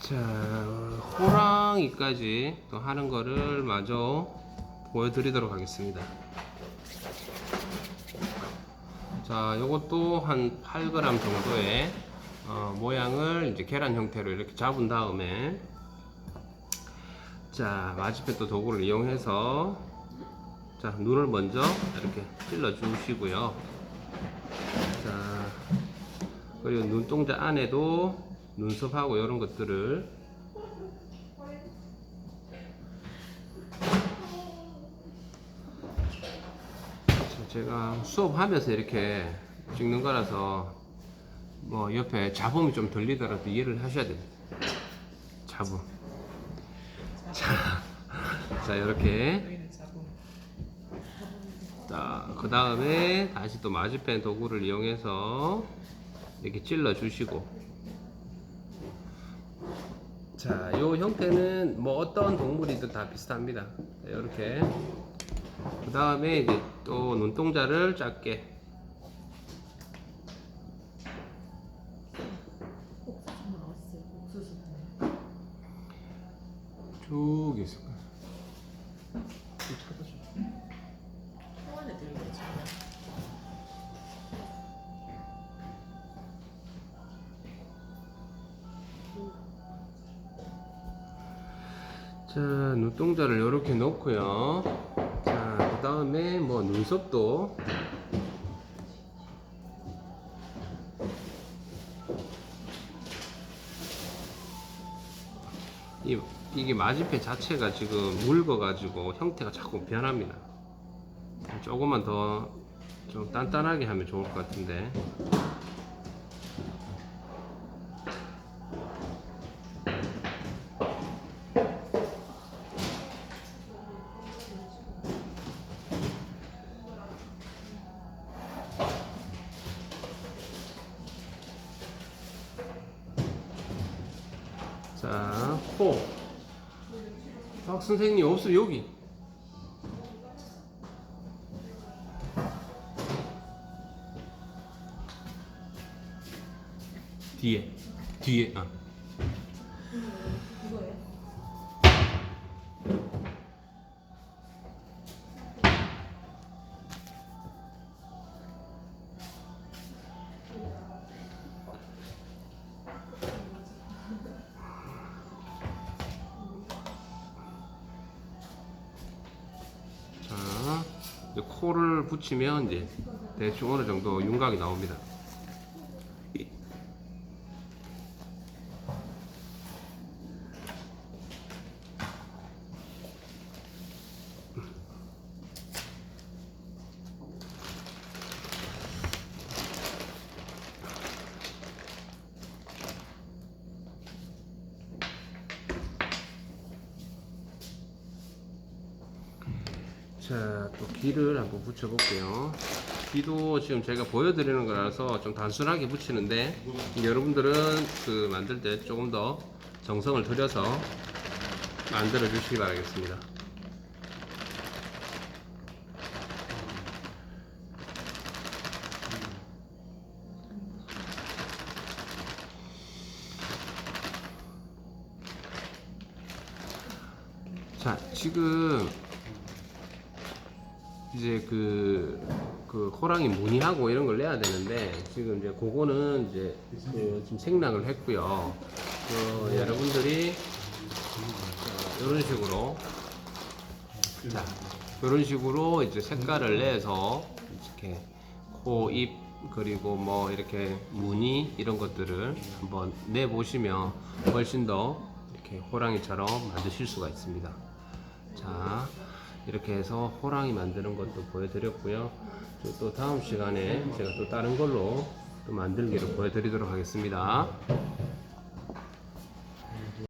자, 호랑이까지 또 하는 거를 마저 보여드리도록 하겠습니다. 자, 요것도 한 8g 정도의 어, 모양을 이제 계란 형태로 이렇게 잡은 다음에 자, 마지패 또 도구를 이용해서 자, 눈을 먼저 이렇게 찔러 주시고요. 자, 그리고 눈동자 안에도 눈썹하고 이런 것들을 자, 제가 수업하면서 이렇게 찍는 거라서 뭐 옆에 잡음이 좀 들리더라도 이해를 하셔야 됩니다. 잡음. 자, 자 이렇게 자, 그 다음에 다시 또 마주펜 도구를 이용해서 이렇게 찔러 주시고. 자, 요 형태는 뭐 어떤 동물이든 다 비슷합니다. 이렇게. 그 다음에 이제 또 눈동자를 작게. 쭉 있을 거예 자, 눈동자를 이렇게 놓고요. 자, 그 다음에 뭐 눈썹도 이, 이게 마지패 자체가 지금 묽어 가지고 형태가 자꾸 변합니다. 조금만 더 좀 단단하게 하면 좋을 것 같은데. 자, 코. 박 선생님 없어 여기. 뒤에, 뒤에. 아. 코를 붙이면 이제 대충 어느 정도 윤곽이 나옵니다. 자, 또 귀를 한번 붙여볼게요. 귀도 지금 제가 보여드리는 거라서 좀 단순하게 붙이는데 여러분들은 그 만들 때 조금 더 정성을 들여서 만들어 주시기 바라겠습니다. 자, 지금 이제 그, 그 호랑이 무늬하고 이런 걸 내야 되는데 지금 이제 그거는 이제 그 지금 생략을 했고요. 그 여러분들이 자, 이런 식으로 자 이런 식으로 이제 색깔을 내서 이렇게 코, 입 그리고 뭐 이렇게 무늬 이런 것들을 한번 내 보시면 훨씬 더 이렇게 호랑이처럼 만드실 수가 있습니다. 자 이렇게 해서 호랑이 만드는 것도 보여드렸고요. 저또 다음 시간에 제가 또 다른 걸로 또 만들기를 보여드리도록 하겠습니다.